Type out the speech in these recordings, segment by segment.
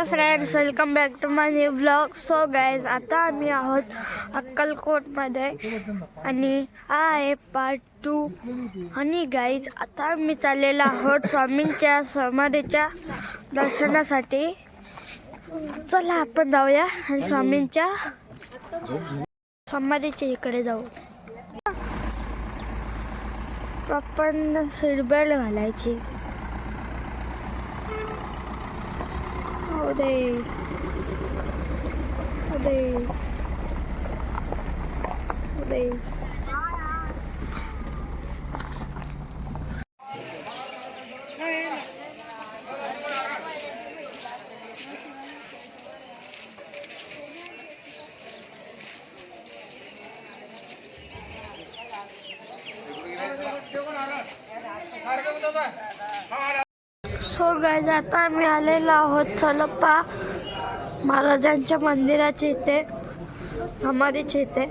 Hello friends welcome back to my new blog so guys आता आम्ही आहोत अक्कलकोटमध्ये. आणि हा आहे पार्ट टू आणि गाईज आता आम्ही चाललेलो आहोत स्वामींच्या समाधीच्या दर्शनासाठी. चला आपण जाऊया आणि स्वामींच्या समाधीच्या इकडे जाऊ. आपण सीटबेल्ट घालायची. Odej. Odej. Odej. Harga berapa? हो सो गायज आता आम्ही आलेलो आहोत चलप्पा महाराजांच्या मंदिराच्या इथे समाधीच्या इथे.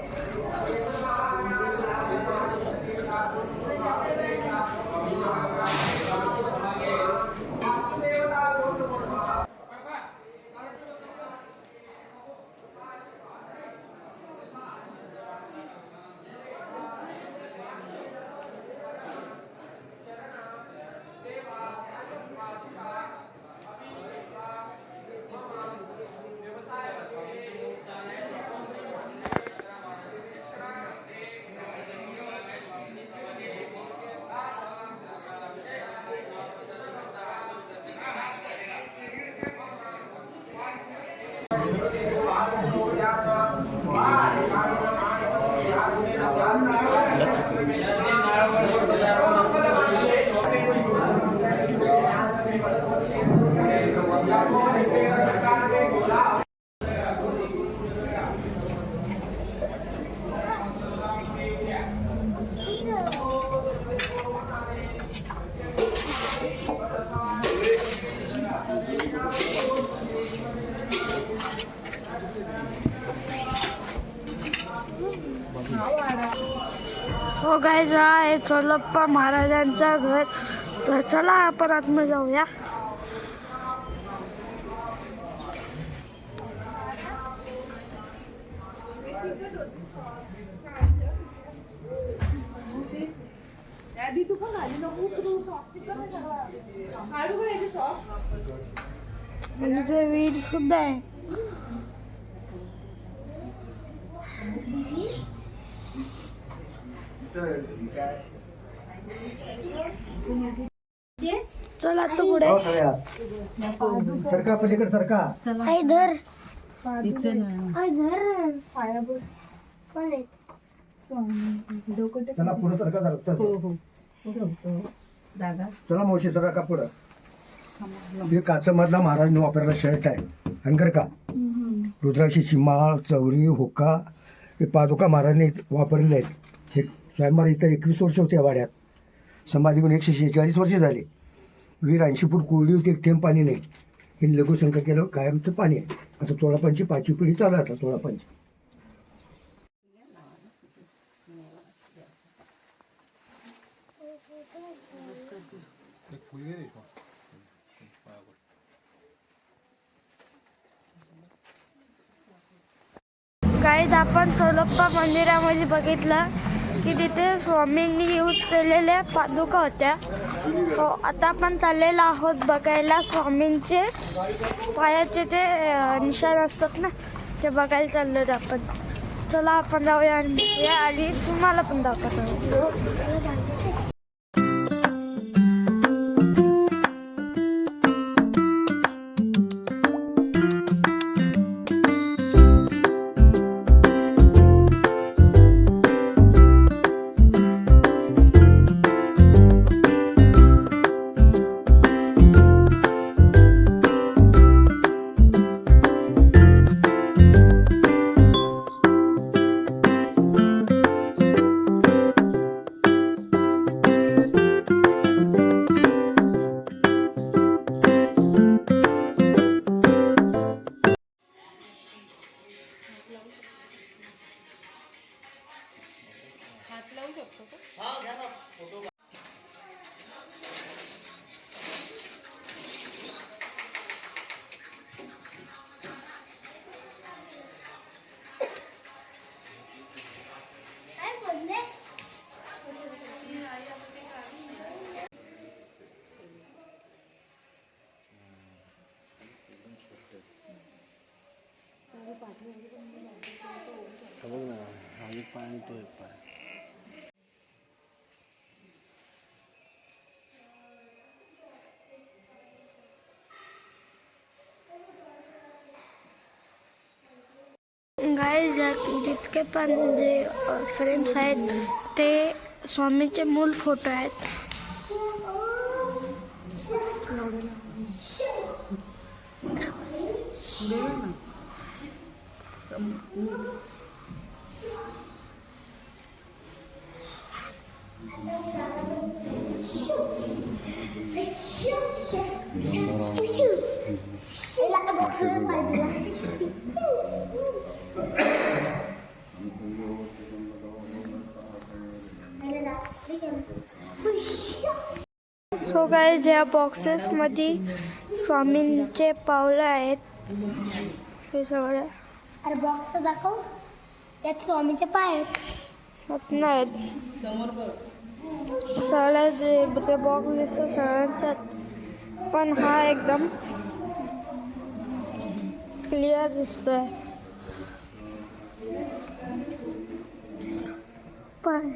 हो गायज हा आहे चोलप्पा महाराजांचा घर. तर चला आपण आतमध्ये जाऊया. म्हणजे वीर सुद्धा आहे. चला तू पुढे. हो सरका पलीकडे सरका. आई धर. आई धर. कोण चला पुढे सरका जरा. चल. हो हो. दादा. चला मावशी सरका पुढं? हे काचमधला महाराजने वापरलेला शर्ट आहे. अंगर का? रुद्राक्षी चिमाळ चौरी हुक्का हे पादुका महाराजने वापरलेले आहेत. हे इथं एकवीस वर्ष होते या वाड्यात. समाधी एकशे शेहेचाळीस वर्ष झाले. वीर ऐंशी फूट कोरडी होती एक थेंब पाणी नाही. हे लघुशंका केलं कायमचं पाणी आहे. आता चोळापांची पाचवी पिढी चालू आता चोळापांची गाईज आपण सोलप्पा मंदिरामध्ये बघितलं. की तिथे स्वामींनी यूज केलेल्या पादुका होत्या. सो आता आपण चाललेलो आहोत बघायला स्वामींचे पायाचे जे निशाण असतात ना ते बघायला चाललो आपण. चला आपण जाऊया आणि आणि तुम्हाला पण दाखवतो. आणि तो एक पाय गाय जितके पण जे फ्रेम्स आहेत ते स्वामीचे मूल फ़ोटो आहेत. सो गाय ज्या बॉक्सेसमध्ये स्वामींचे पावलं आहेत. हे सगळे. अरे बॉक्स तर दाखव. त्यात स्वामीचे पाय आहेत. होत नाहीत सगळ्या जे ते बॉक्स दिसतो सगळ्यांच्यात. पण हा एकदम क्लिअर दिसतोय. पण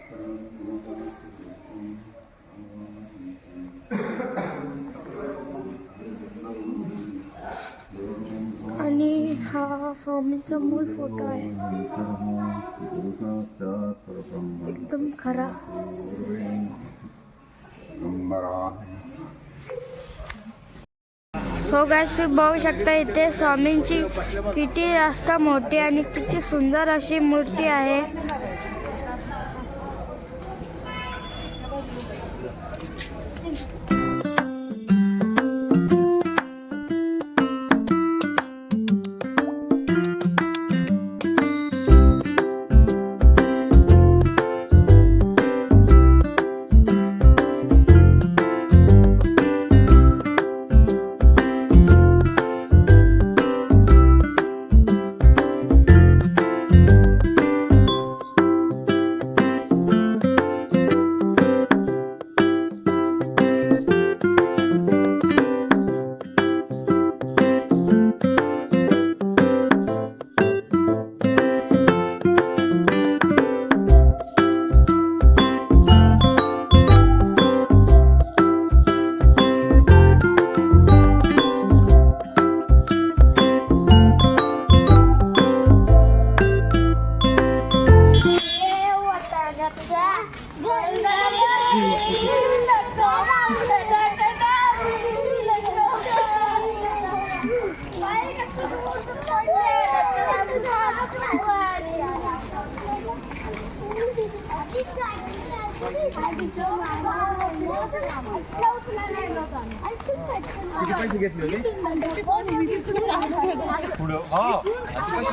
आणि हा स्वामीचा मूळ फोटो आहे. एकदम खरा. सो गॅस तुम्ही बघू शकता इथे स्वामींची किती जास्त मोठी आणि किती सुंदर अशी मूर्ती आहे.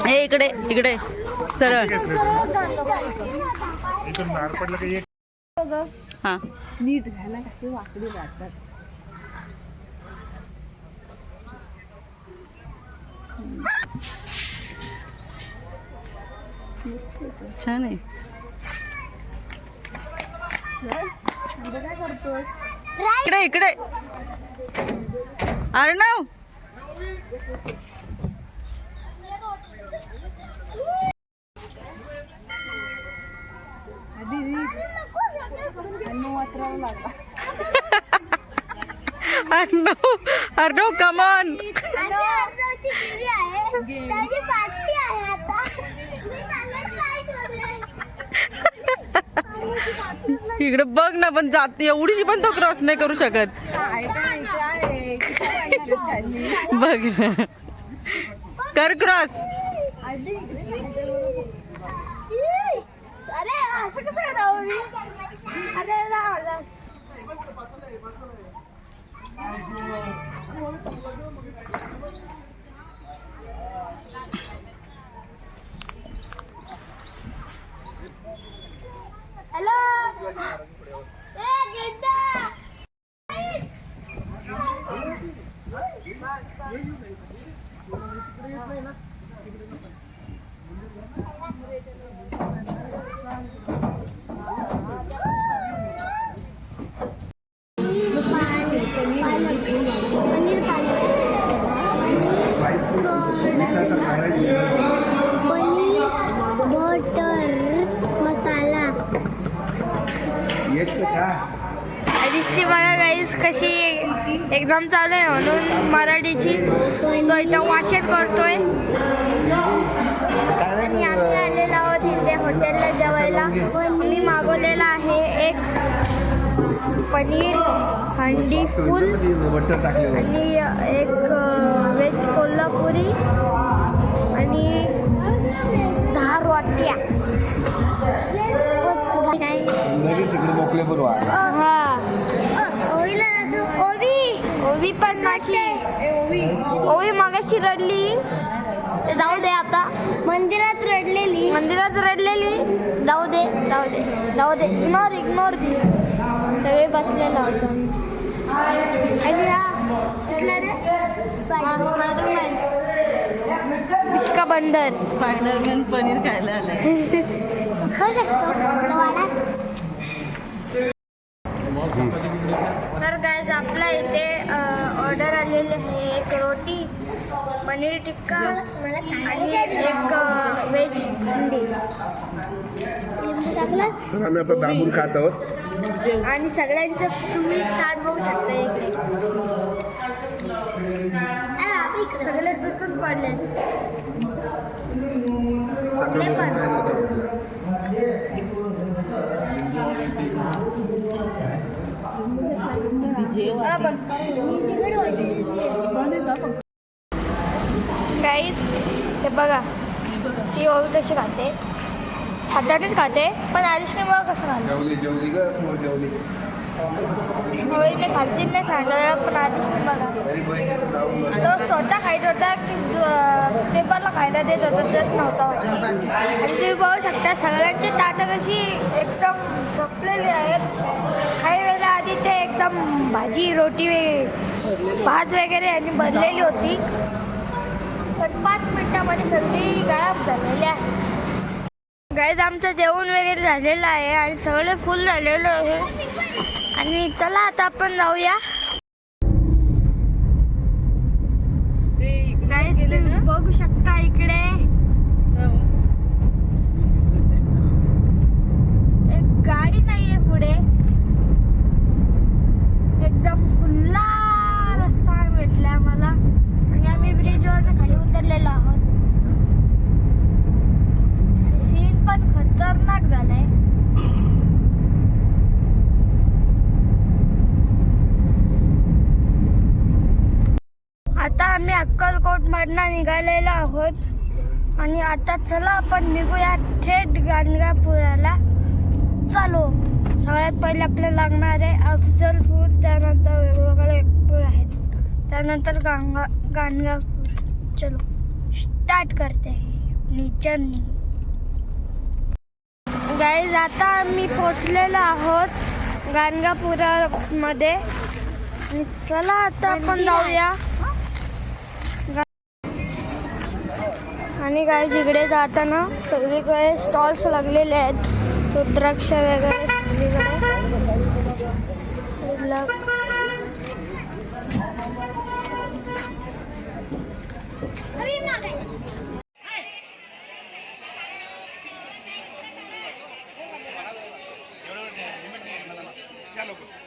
हे इकडे इकडे. सरळ. हा. नीट घ्यायला कसे वाकडे जातात छान आहे. इकडे इकडे. अर्णव! अर्णव अर्णव कमॉन त्याची पार्टी आहे आता मी त्याला काय करूया इकडे बघ ना पण जात एवढीशी पण तो क्रॉस नाही करू शकत. बघ ना. कर क्रॉस अरे असं कसं राहू मी अरे राव हॅलो ए गिड्डा मी मागवलेला आहे एक पनीर हंडी फुल बटर टाकले आणि एक व्हेज कोल्हापुरी आणि दहा रोट्या. हा. ओवी पण माशी ओवी मागाशी रडली. ते जाऊ दे आता. मंदिरात रडलेली. मंदिरात रडलेली. जाऊ दे जाऊ दे जाऊ दे. इग्नोर इग्नोर दे सगळे बसलेलो होतो आणि हा कुठला रे? स्पायडरमॅन पिचका बंदर. स्पायडरमॅन पनीर खायला आलाय खाऊ शकतो वाडा तर गायज आपल्या इथे ऑर्डर आलेली आहे एक रोटी पनीर टिक्का आणि एक व्हेज टाकलंस तर आम्ही आता दाबून खात आहोत. आणि सगळ्यांचं तुम्ही ताट बघू शकता इकडे. सगळे तुटून पडले. काय नव्हतं म्हटलं गाईज हे बघा. ती ओवी कशी खाते. हातानेच खाते पण आयुष्य बघा कसं खाते. ओळीने खालची नाही सांडवलं पण आयुष्य बघा. तो स्वतः खायत होता की टेबलला खायला देत होता जर नव्हता होता. आणि तुम्ही बघू शकता सगळ्यांची ताटं कशी एकदम झोपलेली आहेत. काही वेळेला आधी ते एकदम भाजी रोटी भात वगैरे यांनी भरलेली होती. पण पाच मिनिटामध्ये सगळी गायब झालेली आहे. गाईज आमचं जेवण वगैरे झालेलं आहे आणि सगळे फुल झालेलं आहे. आणि चला आता आपण जाऊया. तुम्ही बघू शकता इकडे एक गाडी नाहीये पुढे एकदम खुल्ला रस्ता भेटला आम्हाला आणि आम्ही ब्रिजवर खाली उतरलेलो आहोत आणि सीन पण खतरनाक झालाय आता आम्ही अक्कलकोट मधनं निघालेलो आहोत आणि आता चला आपण निघूया थेट गाणगापुराला चालू सगळ्यात पहिले आहे अफजलपूर त्यानंतर वेगवेगळे पूर आहेत. त्यानंतर गांगा गाणगापूर चलो स्टार्ट करते. जर्नी गाईज आता आम्ही पोचलेलो आहोत गाणगापुरामध्ये चला आता आपण जाऊया. आणि काय जिकडे जाताना सगळीकडे स्टॉल्स लागलेले आहेत. रुद्राक्ष वगैरे सगळीकडे. ल- हो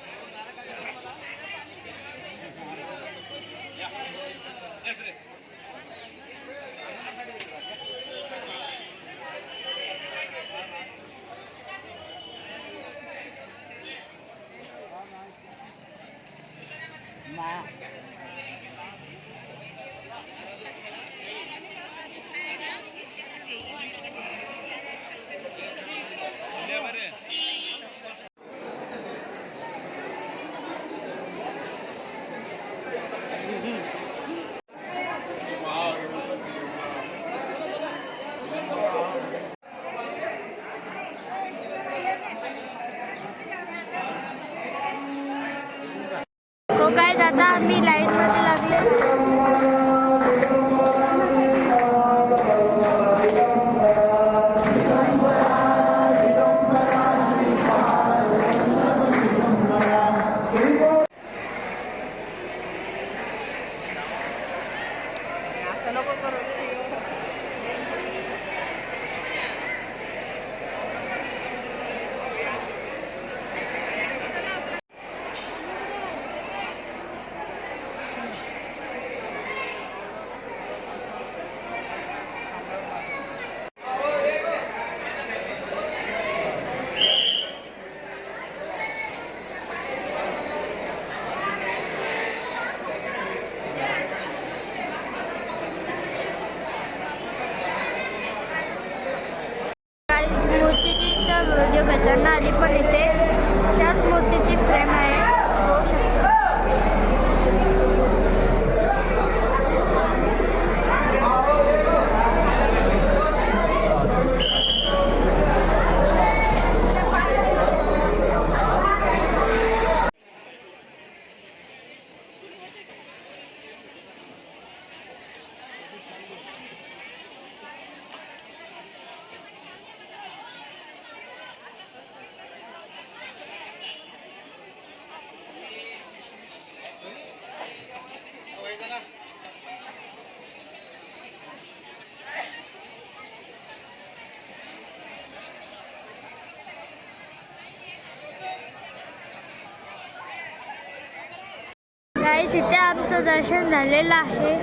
आहे तिथे आमचं दर्शन झालेलं आहे.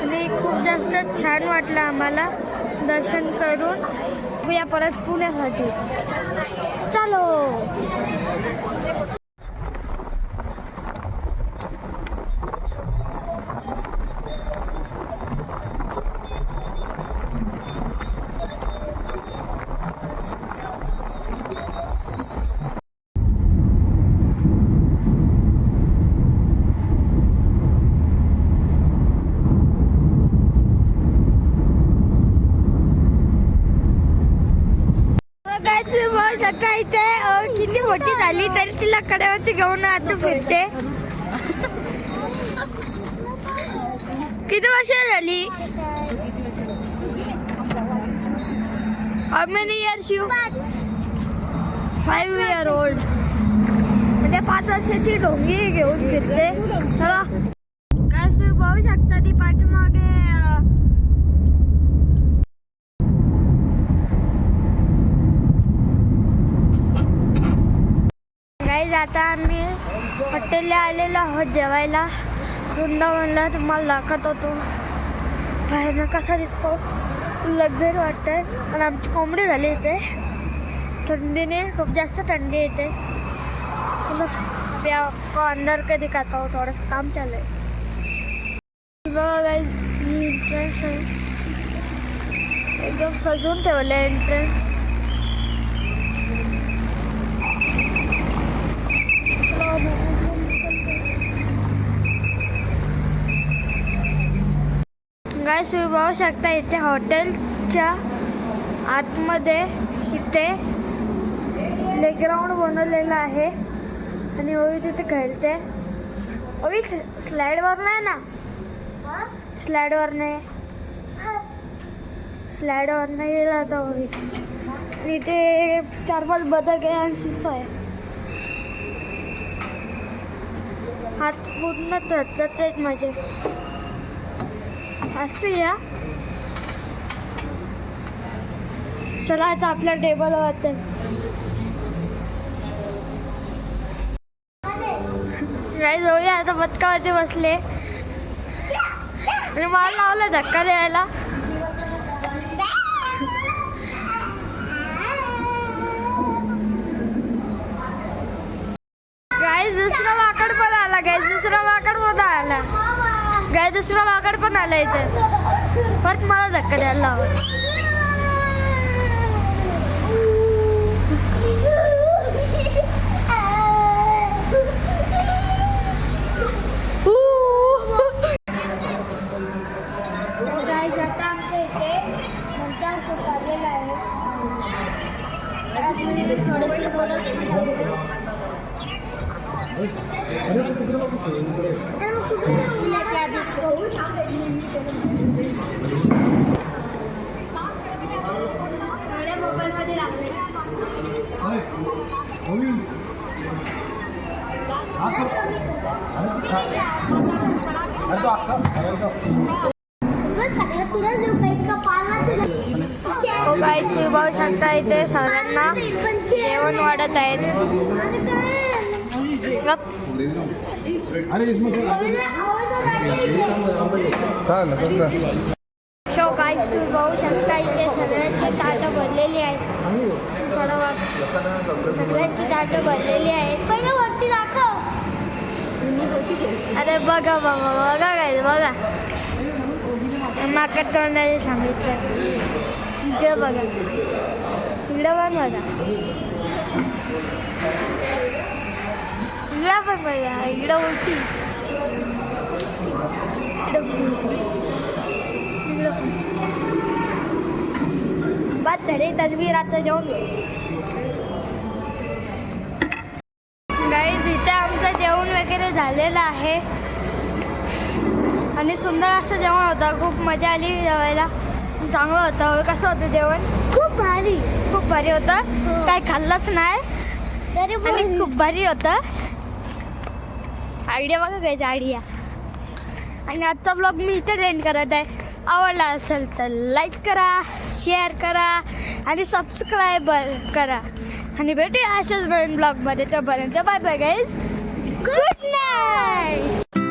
आणि खूप जास्त छान वाटलं आम्हाला दर्शन करून. या परत पुण्यासाठी. चालो काय आता इथे किती मोठी झाली तरी तिला कड्यावरती घेऊन आता फिरते. किती वर्ष झाली? How many years five year old म्हणजे पाच वर्षाची ढोंगी घेऊन फिरते. चला. काय तुम्ही पाहू शकता ती पाठीमागे अं, गाईज आता आम्ही हॉटेलला आलेलो आहोत जेवायला. वृंदावनला तुम्हाला दाखवत होतो बाहेरनं कसा दिसतो. लक्झरी वाटतंय. आणि आमची कोंबडी झाली इथे. थंडीने खूप जास्त थंडी येते. चलो अभी आपको अंदर कधी दिखाता हूँ हो, थोड़ा सा काम चालू है बघा गाईज मी एंट्रन्स आहे. एकदम सजवून ठेवलं आहे एंट्रन्स काय तुम्ही पाहू शकता इथे हॉटेलच्या आतमध्ये इथे प्लेग्राऊंड बनवलेलं आहे. आणि ओवी तिथे खेळते. ओवी स्लाईडवर नाही ना? स्लाईडवर नाही. स्लाईडवर नाही गेला आता ओवी. आणि इथे चार पाच बदक आहे आणि शिस्त आहे हात पूर्ण थरथरत आहेत माझे. असं या. चला आता आपल्या टेबलवर चल काय जाऊया आता बचकावरती बसले. आणि मला लावलं धक्का द्यायला गाय दुसरा माकड पण आला गाय दुसरा माकड पण आला गाय दुसरा माकड पण आला इथे. परत मला धक्का द्यायला लावला. गाईज आता आमच्या इथे मंचार खूप आलेला आहे त्यामध्ये मी थोडंसं बोलत मोबाईलमध्ये लागले सगळं तुला देऊ का इतका पाळणा तुला हो काही सुभाव शकता इथे सगळ्यांना जेवण वाढत आहेत गप. काय शो काही सुभाव शकता इथे सगळ्यांची ताटं भरलेली आहेत. थोडं सगळ्यांची ताटं भरलेली आहेत. पहिलं वरती दाखव. अरे बघा बाबा बघा काय बघा. माकड तोंडाने सांगितलं इकडे बघा. इकडे पण बघा. इकडे पण बघा इकडे पण. बस धडे तस्वीर आता जेवण गाईज इथे आमचं जेवण वगैरे झालेलं आहे. आणि सुंदर असं जेवण होतं. खूप मजा आली जेवायला. चांगलं होतं. कसं होतं जेवण? खूप भारी. खूप भारी होतं. काय खाल्लंच नाही. खूप भारी होतं. आयडिया बघा घ्यायचा आयडिया. आणि आजचा ब्लॉग मी इथे एंड करत आहे. आवडला असेल तर लाईक करा शेअर करा आणि सबस्क्राईब करा. आणि भेटूया अशाच नवीन ब्लॉगमध्ये तोपर्यंत bye bye guys good night